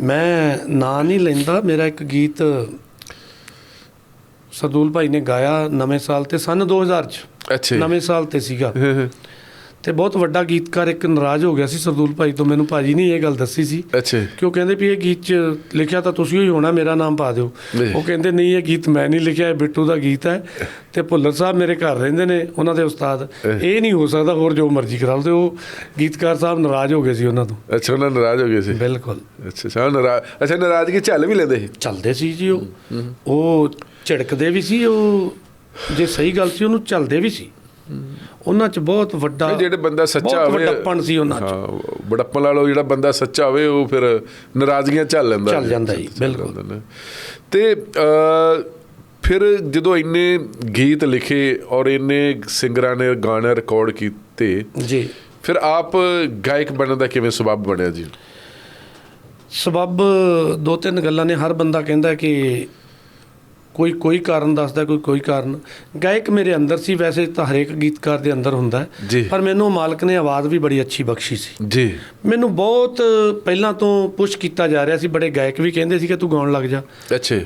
ਮੈਂ ਨਾਂ ਨਹੀਂ ਲੈਂਦਾ ਮੇਰਾ ਇੱਕ ਗੀਤ ਸਰਦੂਲ ਭਾਈ ਨੇ ਗਾਇਆ ਨਵੇਂ ਸਾਲ ਤੇ ਸਨ 2000 ਚ ਅੱਛਾ। ਨਵੇਂ ਸਾਲ ਤੇ ਸੀਗਾ ਹਾਂ, ਹਾਂ। ਤੇ ਬਹੁਤ ਵੱਡਾ ਗੀਤਕਾਰ ਇੱਕ ਨਾਰਾਜ਼ ਹੋ ਗਿਆ ਸੀ ਸਰਦੂਲ ਭਾਈ ਤੋਂ ਮੈਨੂੰ ਭਾਜੀ ਨੇ ਇਹ ਗੱਲ ਦੱਸੀ ਸੀ। ਅੱਛਾ। ਕਿ ਉਹ ਕਹਿੰਦੇ ਵੀ ਇਹ ਗੀਤ 'ਚ ਲਿਖਿਆ ਤਾਂ ਤੁਸੀਂ ਹੀ ਹੋਣਾ ਮੇਰਾ ਨਾਮ ਪਾ ਦਿਓ। ਉਹ ਕਹਿੰਦੇ ਨਹੀਂ ਇਹ ਗੀਤ ਮੈਂ ਨਹੀਂ ਲਿਖਿਆ ਇਹ ਬਿੱਟੂ ਦਾ ਗੀਤ ਹੈ ਤੇ ਭੁੱਲਰ ਸਾਹਿਬ ਮੇਰੇ ਘਰ ਰਹਿੰਦੇ ਨੇ ਉਹਨਾਂ ਦੇ ਉਸਤਾਦ। ਇਹ ਨਹੀਂ ਹੋ ਸਕਦਾ ਹੋਰ ਜੋ ਮਰਜ਼ੀ ਕਰਾ ਲਓ। ਤੇ ਉਹ ਗੀਤਕਾਰ ਸਾਹਿਬ ਨਾਰਾਜ਼ ਹੋ ਗਏ ਸੀ ਉਹਨਾਂ ਤੋਂ। ਅੱਛਾ ਉਹਨਾਂ ਨਾਰਾਜ਼ ਹੋ ਗਏ ਸੀ? ਬਿਲਕੁਲ। ਅੱਛਾ ਸਾਹ ਨਾਰਾਜ਼ ਅੱਛਾ ਨਾਰਾਜ਼ਗੀ ਝੱਲ ਵੀ ਲੈਂਦੇ ਸੀ? ਚੱਲਦੇ ਸੀ ਜੀ ਉਹ। ਉਹ ਝਿੜਕਦੇ ਵੀ ਸੀ ਉਹ ਜੇ ਸਹੀ ਗੱਲ ਸੀ ਉਹਨੂੰ ਚੱਲਦੇ ਵੀ ਸੀ। ਉਹਨਾਂ 'ਚ ਬਹੁਤ ਵੱਡਾ ਜਿਹੜੇ ਬੰਦਾ ਸੱਚਾ ਬਹੁਤ ਹੋਵੇ ਵੱਡਪਣ ਸੀ ਉਹਨਾਂ 'ਚ। ਹਾਂ ਬੜੱਪਣ ਵਾਲੋ ਜਿਹੜਾ ਬੰਦਾ ਸੱਚਾ ਹੋਵੇ ਉਹ ਫਿਰ ਨਾਰਾਜ਼ਗੀਆਂ ਝੱਲ ਲੈਂਦਾ ਝੱਲ ਜਾਂਦਾ ਜੀ, ਬਿਲਕੁਲ। ਤੇ ਅ, ਫਿਰ ਜਦੋਂ ਇੰਨੇ ਗੀਤ ਲਿਖੇ ਔਰ ਇੰਨੇ ਸਿੰਗਰਾਂ ਨੇ ਗਾਣੇ ਰਿਕਾਰਡ ਕੀਤੇ ਜੀ। ਫਿਰ ਆਪ ਗਾਇਕ ਬਣਨ ਦਾ ਕਿਵੇਂ ਸਬਬ ਬਣਿਆ ਜੀ? ਸਬਬ ਦੋ ਤਿੰਨ ਗੱਲਾਂ ਨੇ। ਹਰ ਬੰਦਾ ਕਹਿੰਦਾ ਕਿ ਕੋਈ ਕੋਈ ਕਾਰਨ ਦੱਸਦਾ ਕੋਈ ਕੋਈ ਕਾਰਨ। ਗਾਇਕ ਮੇਰੇ ਅੰਦਰ ਸੀ ਵੈਸੇ ਤਾਂ ਹਰੇਕ ਗੀਤਕਾਰ ਦੇ ਅੰਦਰ ਹੁੰਦਾ। ਪਰ ਮੈਨੂੰ ਮਾਲਕ ਨੇ ਆਵਾਜ਼ ਵੀ ਬੜੀ ਅੱਛੀ ਬਖਸ਼ੀ ਸੀ। ਜੀ। ਮੈਨੂੰ ਬਹੁਤ ਪਹਿਲਾਂ ਤੋਂ ਪੁਸ਼ ਕੀਤਾ ਜਾ ਰਿਹਾ ਸੀ ਬੜੇ ਗਾਇਕ ਵੀ ਕਹਿੰਦੇ ਸੀ ਕਿ ਤੂੰ ਗਾਉਣ ਲੱਗ ਜਾ। ਅੱਛਾ।